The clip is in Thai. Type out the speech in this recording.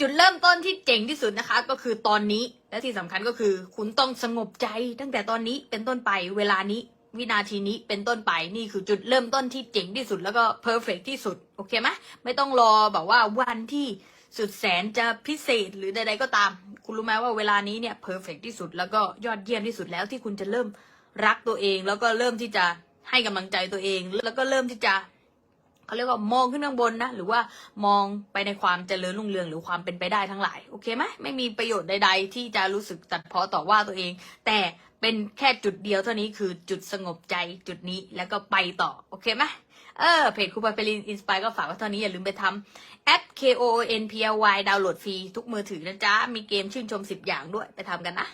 จุดเริ่มต้นที่เจ๋งที่สุดนะคะ ก็คือตอนนี้และที่สำคัญก็คือ คุณต้องสงบใจตั้งแต่ตอนนี้เป็นต้นไปเวลานี้วินาทีนี้เป็นต้นไปนี่คือจุดเริ่มต้นที่เจ๋งที่สุดแล้วก็เพอร์เฟกที่สุดโอเคไหมไม่ต้องรอแบบว่าวันที่สุดแสนจะพิเศษหรือใดๆก็ตาม คุณรู้ไหมว่าเวลานี้เนี่ยเพอร์เฟกที่สุดแล้วก็ยอดเยี่ยมที่สุดแล้วที่คุณจะเริ่มรักตัวเอง แล้วก็เริ่มที่จะให้กำลังใจตัวเอง แล้วก็เริ่มที่จะ เขาเรียกว่ามองขึ้นข้างบนนะ หรือว่ามองไปในความเจริญรุ่งเรืองหรือความเป็นไปได้ทั้งหลาย โอเคไหมไม่มีประโยชน์ใด ๆ ที่จะรู้สึกตัดพ้อต่อว่าตัวเอง แต่เป็นแค่จุดเดียวเท่านี้คือจุดสงบใจจุดนี้แล้วก็ไปต่อ โอเคไหมเออเพจครูปาเปลินอินสปายก็ฝากไว้เท่านี้อย่าลืมไปทำแอป K O O N P L Y ดาวน์โหลดฟรีทุกมือถือนะจ๊ะ มีเกมชื่นชม 10 อย่างด้วยไปทำกันนะ